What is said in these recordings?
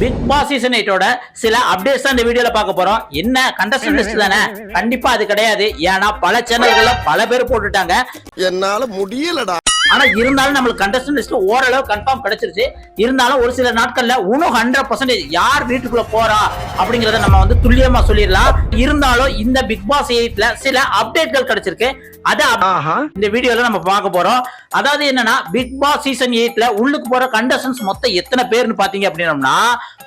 Big Boss season எயிட்டோட சில updates தான் இந்த வீடியோல பார்க்க போறோம். என்ன கண்டஸ்டன்ட் லிஸ்ட் தானே? கண்டிப்பா அது கிடையாது. ஏன்னா பல சேனல்கள்ல பல பேர் போட்டுட்டாங்க. என்னால முடியலடா. ஆனா இருந்தாலும் நம்மளுக்கு கண்டஸ்டன்ட் லிஸ்ட் ஓரளவு கன்ஃபார்ம் கிடைச்சிருச்சு. இருந்தாலும் ஒரு சில நாட்கள்ல இன்னும் ஹண்ட்ரட் பர்சன்டேஜ் யார் வீட்டுக்குள்ள போறா அப்படிங்கறத நம்ம வந்து துல்லியமா சொல்லிடலாம். இருந்தாலும் இந்த பிக் பாஸ் எயிட்ல சில அப்டேட்கள் கிடைச்சிருக்கு. அத இந்த வீடியோல நம்ம பார்க்க போறோம். அதாவது என்னன்னா பிக் பாஸ் சீசன் எயிட்ல உள்ளுக்கு போற கண்டஸ்டன்ஸ் மொத்தம் எத்தனை பேர்னு பாத்தீங்க அப்படின்னம்னா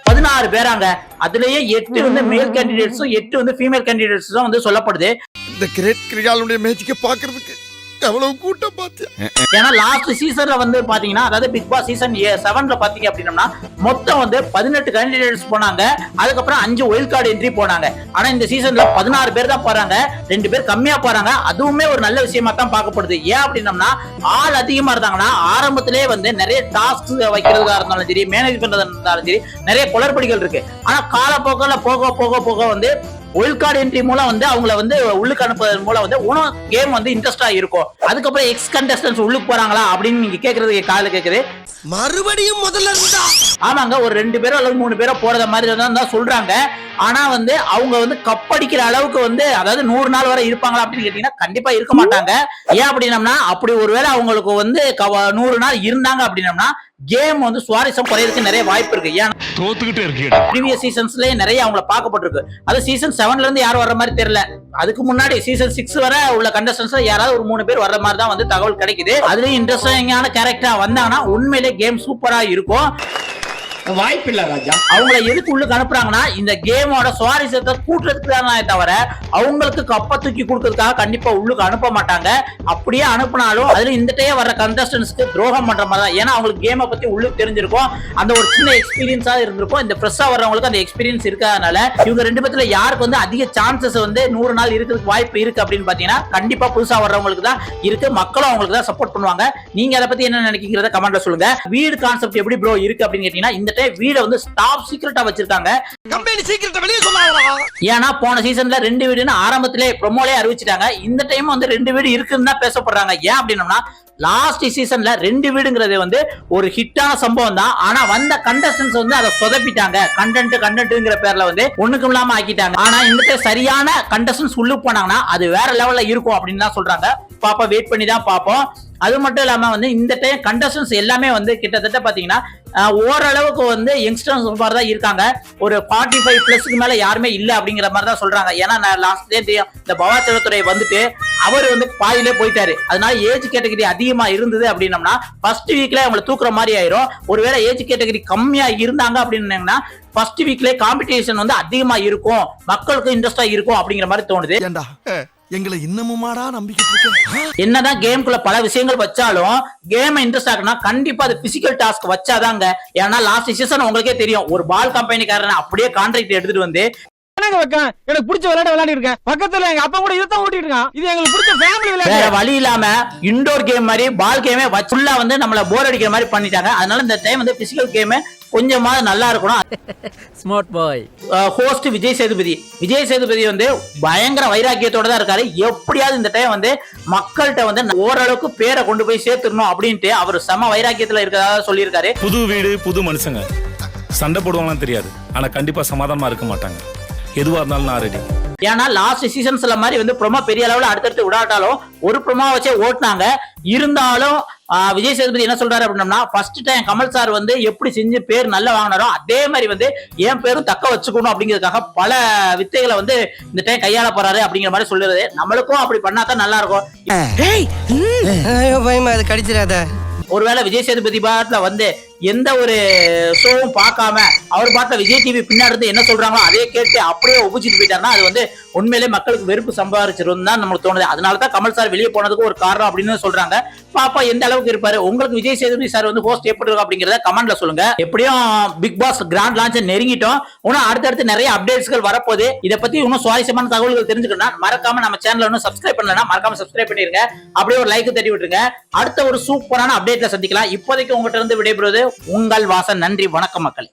பதினாறு பேராங்க. அதுலயே எட்டு வந்து மேல் கேண்டிடேட்ஸும் எட்டு வந்து ஃபீமேல் கேண்டிடேட்ஸும் வந்து சொல்லப்படுது. இந்த கிரேட் கிரிகாலுடைய மேஜிக்க பாக்குறதுக்கு எவ்வளவு கூட்டம் பாத்தியா? ஏன்னா லாஸ்ட் சீசன்ல வந்து பாத்தீங்கன்னா அதாவது பிக் பாஸ் சீசன் செவன்ல பாத்தீங்க அப்படின்னா மொத்தம் வந்து பதினெட்டு கேண்டிடேட்ஸ் போனாங்க. அதுக்கப்புறம் அஞ்சு ஒயில் கார்டு என்ட்ரி போனாங்க. ஆனா இந்த சீசன்ல பதினாறு பேர் தான் போறாங்க. ரெண்டு பேர் கம்மியா போறாங்க. அதுவுமே ஒரு நல்ல விஷயமா தான் பார்க்கப்படுது. ஏன் அப்படின்னம்னா ஆள் அதிகமா இருந்தாங்கன்னா ஆரம்பத்திலே வந்து நிறைய டாஸ்க் வைக்கிறதா இருந்தாலும் சரி மேனேஜ் பண்றதா இருந்தாலும் சரி நிறைய குளறுபடிகள் இருக்கு. ஆனா காலப்போக்கில் போக போக போக வந்து ஒயில் கார்டு என்ட்ரி மூலம் வந்து அவங்கள வந்து உள்ளுக்கு அனுப்புவதன் மூலம் வந்து உணவு கேம் வந்து இன்ட்ரெஸ்டா இருக்கும். அதுக்கப்புறம் எக்ஸ் கண்டஸ்டன்ஸ் உள்ளுக்கு போறாங்களா அப்படின்னு நீங்க கேக்குறது காதுல கேக்குது. மறுபடியும் முதல்ல இருந்தா? ஆமாங்க ஒரு ரெண்டு பேரோ அல்லது மூணு பேரோ போறத மாதிரி தான் சொல்றாங்க. ஆனா வந்து அவங்க வந்து கப்படிக்கிற அளவுக்கு வந்து அதாவது நூறு நாள் வரை இருப்பாங்களா அப்படின்னு கேட்டீங்கன்னா கண்டிப்பா இருக்க மாட்டாங்க. ஏன் அப்படின்னம்னா அப்படி ஒருவேளை அவங்களுக்கு வந்து நூறு நாள் இருந்தாங்க அப்படின்னம்னா கேம் வந்து சுவாரஸ்யம் குறையறதுக்கு நிறைய வாய்ப்பு இருக்கு. ஏன்னா தோத்துக்கிட்டே இருக்கீடா ப்ரீவியஸ் சீசன்ஸ்லயே நிறைய அவங்கள பார்க்கப்பட்டிருக்கு. அது சீசன் செவன்ல இருந்து யாரும் வர்ற மாதிரி தெரியல. அதுக்கு முன்னாடி சீசன் சிக்ஸ் வரை உள்ள கண்டஸ்டன்ஸ்ல யாராவது ஒரு மூணு பேர் வர்ற மாதிரி தான் வந்து தகவல் கிடைக்குது. அதுலயும் இன்ட்ரெஸ்டிங்கான கேரக்டரா வந்தாங்கன்னா உண்மையிலே கேம் சூப்பரா இருக்கும். வாய்ப்பில்ல ராஜா. அவங்கள எதுக்கு உள்ளுக்கு அனுப்புறாங்கன்னா இந்த கேமோட சுவாரஸ்யத்தை கூட்டுறதுக்கு தானே தவிர அவங்களுக்கு கப்ப தூக்கி கொடுக்கறதுக்காக கண்டிப்பா உள்ளுக்கு அனுப்ப மாட்டாங்க. அப்படியே அனுப்புனாலும் அதுல இந்த வர வர்ற கண்டஸ்டன்ஸ்க்கு துரோகம் பண்ற மாதிரி தான். ஏன்னா அவங்களுக்கு கேமை பத்தி உள்ளுக்கு தெரிஞ்சிருக்கும். அந்த ஒரு சின்ன எக்ஸ்பீரியன்ஸா இருந்திருக்கும். இந்த ஃப்ரெஷ்ஷா வர்றவங்களுக்கு அந்த எக்ஸ்பீரியன்ஸ் இருக்காதனால இவங்க ரெண்டு பேத்துல யாருக்கு வந்து அதிக சான்சஸ் வந்து நூறு நாள் இருக்கிறதுக்கு வாய்ப்பு இருக்கு அப்படின்னு பாத்தீங்கன்னா கண்டிப்பா புதுசா வர்றவங்களுக்கு தான் இருக்கு. மக்களும் அவங்களுக்கு தான் சப்போர்ட் பண்ணுவாங்க. நீங்க அதை பத்தி என்ன நினைக்கிறத கமெண்ட்ல சொல்லுங்க. வீடு கான்செப்ட் எப்படி ப்ரோ இருக்கு அப்படின்னு கேட்டீங்கன்னா இந்த டைம் வீடை வந்து ஸ்டாப் சீக்கிரட்டா வச்சிருக்காங்க. கம்பெனி சீக்கிரத்தை வெளியே ஏன்னா போன சீசன்ல ரெண்டு வீடுன்னு ஆரம்பத்திலே ப்ரொமோலே அறிவிச்சிட்டாங்க. இந்த டைம் வந்து ரெண்டு வீடு இருக்குன்னு தான் பேசப்படுறாங்க. ஏன் அப்படின்னம்னா லாஸ்ட் சீசன்ல ரெண்டு வீடுங்கிறது வந்து ஒரு ஹிட்டான சம்பவம் தான். ஆனா வந்த கண்டஸ்டன்ஸ் வந்து அதை சொதப்பிட்டாங்க. கண்டென்ட் கண்டென்ட்ங்கிற பேர்ல வந்து ஒண்ணுக்கும் இல்லாம ஆக்கிட்டாங்க. ஆனா இந்த சரியான கண்டஸ்டன்ஸ் உள்ளுக்கு போனாங்கன்னா அது வேற லெவல்ல இருக்கும் அப்படின்னு தான் சொல்றாங்க. பாப்பா வெயிட் பண்ணி தான் பார்ப்போம் அது மட்டும் இல்லாம வந்து இந்த டைம் கண்டஸ்டன்ஸ் எல்லாமே வந்து கிட்டத்தட்ட பாத்தீங்கன்னா ஆஹ், ஓரளவுக்கு வந்து யங்ஸ்டர்ஸ் மாதிரி தான் இருக்காங்க. ஒரு ஃபார்ட்டி ஃபைவ் பிளஸ்க்கு மேல யாருமே இல்ல அப்படிங்கிற மாதிரி தான் சொல்றாங்க. ஏன்னா நான் லாஸ்ட் டே தெரியும் இந்த பவாச்சலத்துறை வந்துட்டு அவர் வந்து பாதியிலே போயிட்டாரு. அதனால ஏஜ் கேட்டகரி அதிகமா இருந்தது அப்படின்னம்னா ஃபர்ஸ்ட் வீக்ல அவங்களை தூக்குற மாதிரி ஆயிரும். ஒருவேளை ஏஜ் கேட்டகரி கம்மியா இருந்தாங்க அப்படின்னீங்கன்னா ஃபர்ஸ்ட் வீக்ல காம்படிஷன் வந்து அதிகமா இருக்கும். மக்களுக்கு இன்ட்ரெஸ்டா இருக்கும் அப்படிங்கிற மாதிரி தோணுது. எங்களை இன்னமுமாடா நம்பிக்கிட்டு இருக்க? என்னதான் கேம்குள்ள பல விஷயங்கள் வச்சாலும் கேம் இன்ட்ரெஸ்ட் ஆகுனா கண்டிப்பா அது பிசிக்கல் டாஸ்க் வச்சாதாங்க. ஏன்னா லாஸ்ட் சீசன் உங்களுக்கே தெரியும் ஒரு பால் கம்பெனிக்காரன் அப்படியே கான்ட்ராக்ட் எடுத்துட்டு வந்து என்னங்க வைக்கேன்? எனக்கு பிடிச்ச விளையாட விளையாடி இருக்கேன். பக்கத்துல எங்க அப்பா கூட இதுதான் ஓட்டிட்டு இருக்கான். இது எங்களுக்கு பிடிச்ச ஃபேமிலி விளையாட்டு. வழி இல்லாம இன்டோர் கேம் மாதிரி பால் கேமே ஃபுல்லா வந்து நம்மள போர் அடிக்கிற மாதிரி பண்ணிட்டாங்க. அதனால இந்த டைம் வந்து பிசிக்கல் கேம் கொஞ்சமாவது நல்லா இருக்கணும். Smart boy host Vijay Sethupathi. Vijay Sethupathi வந்து பயங்கர வைராக்கியத்தோட தான் இருக்காரு. எப்படியாவது இந்த டைம் வந்து மக்கள்கிட்ட வந்து ஓரளவுக்கு பேரை கொண்டு போய் சேர்த்துடணும் அப்படின்ட்டு அவர் செம வைராக்கியத்துல இருக்கிறதா சொல்லியிருக்காரு. புது வீடு புது மனுஷங்க. சண்டை போடுவாங்களான்னு தெரியாது. ஆனா கண்டிப்பா சமாதானமா இருக்க மாட்டாங்க. எதுவா இருந்தாலும் நான் ரெடி ஏன்னா லாஸ்ட் சீசன்ஸ்ல மாதிரி வந்து ப்ரோமோ பெரிய அளவுல அடுத்தடுத்து விடாட்டாலும் ஒரு ப்ரோமோ வச்சே ஓட்டினாங்க. இருந்தாலும் விஜய் சேதுபதி என்ன சொல்றாரு அப்படின்னா ஃபர்ஸ்ட் டைம் கமல் சார் வந்து எப்படி செஞ்சு பேர் நல்லா வாங்கினாரோ அதே மாதிரி வந்து என் பேரும் தக்க வச்சுக்கணும் அப்படிங்கிறதுக்காக பல வித்தைகளை வந்து இந்த டைம் கையாள போறாரு அப்படிங்கிற மாதிரி சொல்லுறது. நம்மளுக்கும் அப்படி பண்ணா தான் நல்லா இருக்கும். ஐயோ பயமா அது கடிச்சிடாத. ஒருவேளை விஜய் சேதுபதி பாட்டுல வந்து எந்த ஒரு ஷோவும் பார்க்காம அவர் பார்த்த விஜய் டிவி பின்னாடி என்ன சொல்றாங்களோ அதே கேட்டு அப்படியே ஒப்பிச்சுட்டு போயிட்டாருன்னா அது வந்து உண்மையிலே மக்களுக்கு வெறுப்பு சம்பாதிச்சிருந்தா தான் நம்மளுக்கு தோணுது. அதனால தான் கமல் சார் வெளியே போனதுக்கு ஒரு காரணம் அப்படின்னு சொல்றாங்க. பாப்பா எந்த அளவுக்கு இருப்பாரு? உங்களுக்கு விஜய் சேதுபதி சார் வந்து ஹோஸ்ட் எப்படி இருக்கும் அப்படிங்கறத கமெண்ட்ல சொல்லுங்க. எப்படியும் பிக் பாஸ் கிராண்ட் லான்ச் நெருங்கிட்டோம். இன்னும் அடுத்தடுத்து நிறைய அப்டேட்ஸ்கள் வரப்போகுது. இதை பத்தி இன்னும் சுவாரஸ்யமான தகவல்கள் தெரிஞ்சுக்கணும்னா மறக்காம நம்ம சேனல் இன்னும் சப்ஸ்கிரைப் பண்ணலன்னா மறக்காம சப்ஸ்கிரைப் பண்ணிருங்க. அப்படியே ஒரு லைக் தட்டி விட்டுருங்க அடுத்த ஒரு சூப்பரான அப்டேட்ல சந்திக்கலாம். இப்போதைக்கு உங்ககிட்ட இருந்து விடைபெறுவது உங்கள் வாசன் நன்றி. வணக்கம் மக்கள்.